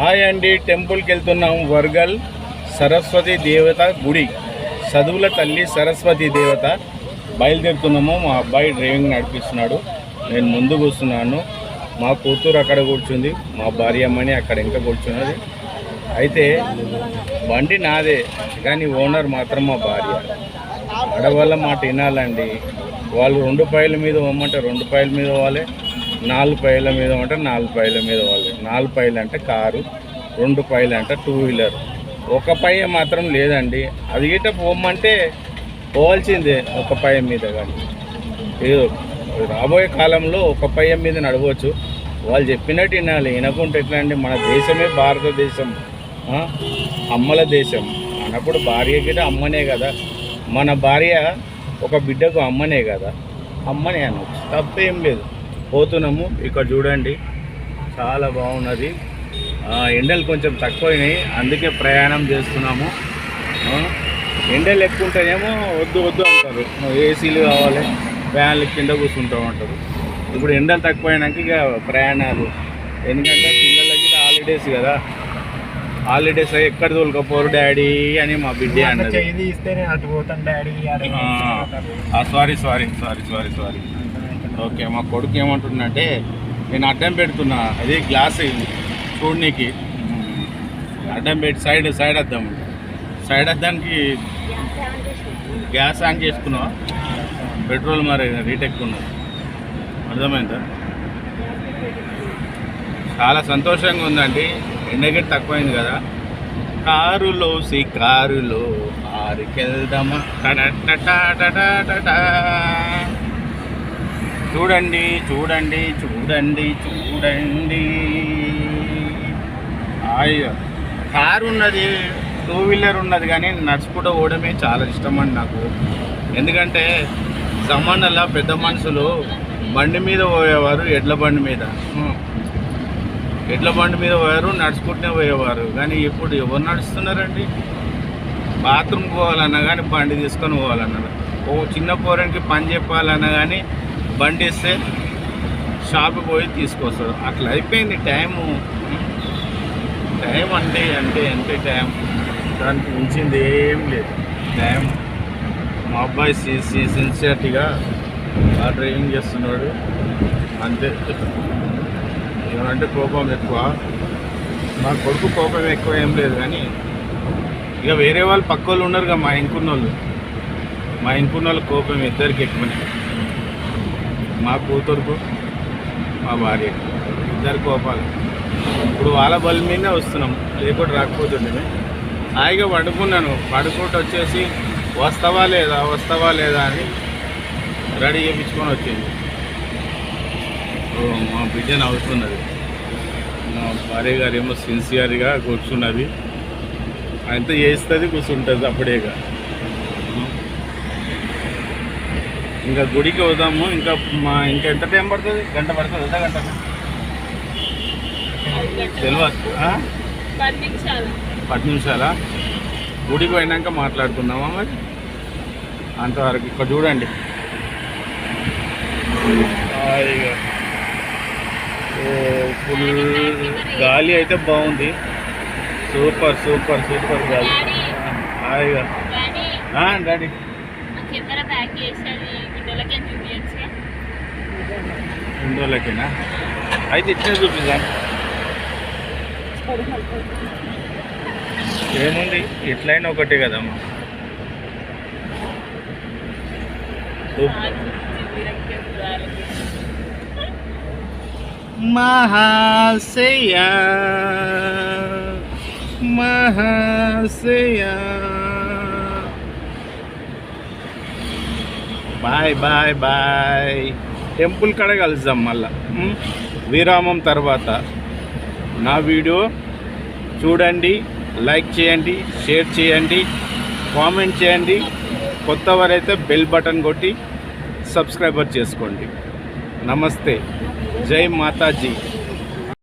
Hi అండి టెంపుల్కి వెళ్తున్నాం వర్గల్ సరస్వతి దేవత గుడి. చదువుల తల్లి సరస్వతి దేవత. బయలుదేరుతున్నాము మా అబ్బాయి డ్రైవింగ్ నడిపిస్తున్నాడు. నేను ముందు కూర్చున్నాను మా కూతురు అక్కడ కూర్చుంది మా భార్య అమ్మని అక్కడ ఇంకా కూర్చున్నది. అయితే బండి నాదే కానీ ఓనర్ మాత్రం మా భార్య. అడవల్ల మాట వినాలండి. వాళ్ళు రెండు పైల మీద పోమంటే రెండు పైల మీద పోవాలి. నాలుగు పైల మీద అంటే నాలుగు పైల మీద వాళ్ళు. నాలుగు పైలు అంటే కారు రెండు పైలు అంటే టూ వీలర్ ఒక పై మాత్రం లేదండి. అది గిట్ట పోమంటే పోవాల్సిందే ఒక పై మీద కానీ ఏదో రాబోయే కాలంలో ఒక పయ్య మీద నడవచ్చు. వాళ్ళు చెప్పినట్టు వినాలి. వినకుంటే ఎట్లా అండి? మన దేశమే భారతదేశం. అమ్మల దేశం. అన్నప్పుడు భార్య గిట్ట అమ్మనే కదా. మన భార్య ఒక బిడ్డకు అమ్మనే కదా. అమ్మనే అనొచ్చు. తప్పేం లేదు. పోతున్నాము. ఇక్కడ చూడండి చాలా బాగున్నది. ఎండలు కొంచెం తక్కువైనాయి. అందుకే ప్రయాణం చేస్తున్నాము. ఎండలు ఎక్కువ ఉంటేనేమో వద్దు వద్దు అంటారు. ఏసీలు కావాలి ఫ్యాన్లు కింద కూర్చుంటాం అంటారు. ఇప్పుడు ఎండలు తక్కువైనాక ఇక ప్రయాణాలు. ఎందుకంటే పిల్లలకి హాలిడేస్ కదా. హాలిడేస్ ఎక్కడ తోలుకపోరు డాడీ అని మా బిడ్డే అన్నది. Sorry sorry sorry sorry sorry okay మా కొడుకు ఏమంటుందంటే నేను అడ్డం పెడుతున్నా అది గ్లాస్ చూడనీకి అడ్డం పెట్టి సైడ్ సైడ్ అద్దాం సైడ్ అద్దానికి గ్యాస్ ఆన్ చేసుకున్నావా? పెట్రోల్ మరి రీటెక్ ఉన్నా అర్థమైందా? చాలా సంతోషంగా ఉందండి. ఎండగట్టి తక్కువైంది కదా. కారులో సి కారులో ఆరుకెళ్దామా టటా చూడండి చూడండి చూడండి చూడండి. అయ్యో కారు ఉన్నది టూ వీలర్ ఉన్నది కానీ నడుచుకుంటూ పోవడమే చాలా ఇష్టం అండి నాకు. ఎందుకంటే జమానాలో పెద్ద మనుషులు బండి మీద పోయేవారు ఎడ్ల బండి మీద. ఎడ్ల బండి మీద పోయారు నడుచుకుంటూనే పోయేవారు. కానీ ఇప్పుడు ఎవరు నడుస్తున్నారండి? బాత్రూమ్ పోవాలన్నా కానీ బండి తీసుకొని పోవాలన్నారు ఓ చిన్న పోరానికి పని చెప్పాలన్నా కానీ బండి ఇస్తే షాప్కి పోయి తీసుకొస్తారు. అట్లా అయిపోయింది టైము. టైం అంటే అంటే అంతే టైం దానికి ఉంచింది ఏం లేదు. టైం మా అబ్బాయి సి సిన్సియర్టీగా ఆ డ్రైవింగ్ చేస్తున్నాడు. అంతే. ఏమంటే కోపం ఎక్కువ. మా కొడుకు కోపం ఎక్కువ ఏం లేదు కానీ ఇక వేరే వాళ్ళు పక్క వాళ్ళు ఉన్నారు కదా మా ఇంకున్న వాళ్ళు మా ఇంకున్న వాళ్ళ కోపం ఇద్దరికి ఎక్కువనే. మా కూతురుకు మా భార్య ఇద్దరు కోపాలు. ఇప్పుడు వాళ్ళ బలి మీదనే వస్తున్నాం లేకుంటే రాకపోతుండే హాయిగా పడుకున్నాను పడుకుంటూ వచ్చేసి వస్తావా లేదా వస్తావా లేదా అని రెడీ చేయించుకొని వచ్చింది. మా బిడ్డ నవ్వుతున్నది. మా భార్య గారు ఏమో సిన్సియర్గా కూర్చున్నది. అంత చేస్తుంది కూర్చుంటుంది అప్పుడేగా. ఇంకా గుడికి వద్దాము ఇంకా మా ఇంకా ఎంత టైం పడుతుంది? గంట పడుతుంది ఎంత గంట తెలియదు? పది నిమిషాలు. గుడికి పోయినాక మాట్లాడుకుందామా మరి? అంతవరకు ఇక్కడ చూడండి. ఫుల్ గాలి అయితే బాగుంది. సూపర్ సూపర్ సూపర్ గాలి. హాయిగా. డాడీ. కెమెరా బ్యాక్ చేసేది బిడ్డలకి చూపించచ్చు ఇందులోకేనా అయితే ఇట్లే చూపిద్దాం. ఏముంది? ఎట్లయినా ఒకటే కదమ్మా మహాశయ మహాశయ. Bye bye bye. టెంపుల్ కాడ కలుద్దాం మళ్ళా. విరామం తర్వాత. నా వీడియో చూడండి లైక్ చేయండి షేర్ చేయండి కామెంట్ చేయండి. కొత్తవారైతే బెల్ బటన్ కొట్టి సబ్స్క్రైబర్ చేసుకోండి. నమస్తే. జై మాతాజీ.